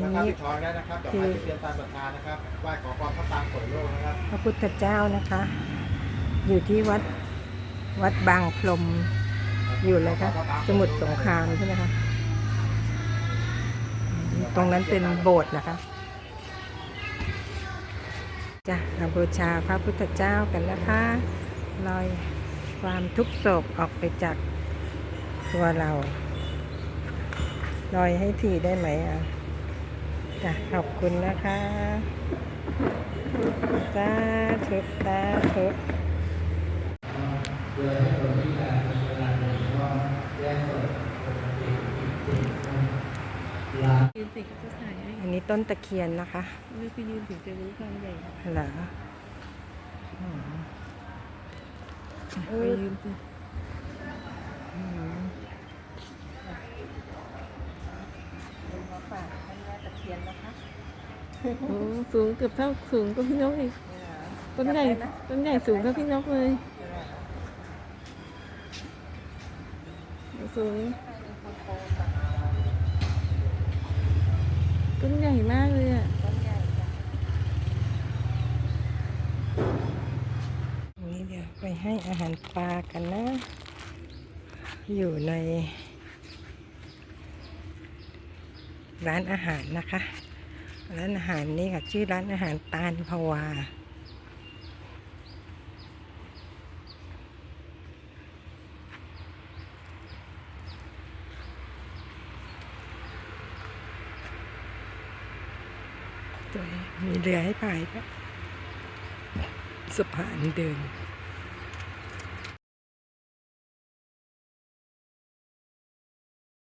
อันแล้วก็นี้ปิดทองได้นะครับดอกไม้ที่เตรียมตามศรัทธานะครับไหว้ขอพรพระปรางเปิดโลกนะครับ พระพุทธเจ้านะคะ อยู่ที่วัดวัดบางพรมอยู่เลยค่ะสมุทรสงครามใช่ไหมคะตรงนั้นเป็นโบสถ์นะคะจะมาบูชาพระพุทธเจ้ากันนะคะลอยความทุกข์โศกออกไปจากตัวเราลอยให้ทีได้ไหมอะ จ้ะขอบคุณนะคะสาธุสาธุยืนติดก็ถ่ายให้อันนี้ต้นตะเคียนนะคะนี่คือยืนถึงจะรู้ความใหญ่เหรออืมไปยืนสิอืมมาฝากท่านแม่ตะ เคียนนะคะโอ้สูงเกือบเท่าสูงก็พี่นกอีกต้นใหญ่ต้นใหญ่สูงเท่าพี่นกเลยสูงต้นใหญ่มากเลยอะนี่เดี๋ยวไปให้อาหารปลากันนะ อยู่ใน ร้านอาหารนะคะ ร้านอาหารนี่ค่ะ ชื่อร้านอาหารตาลภาวาตัวมีเรือให้พายปสะพานเดิน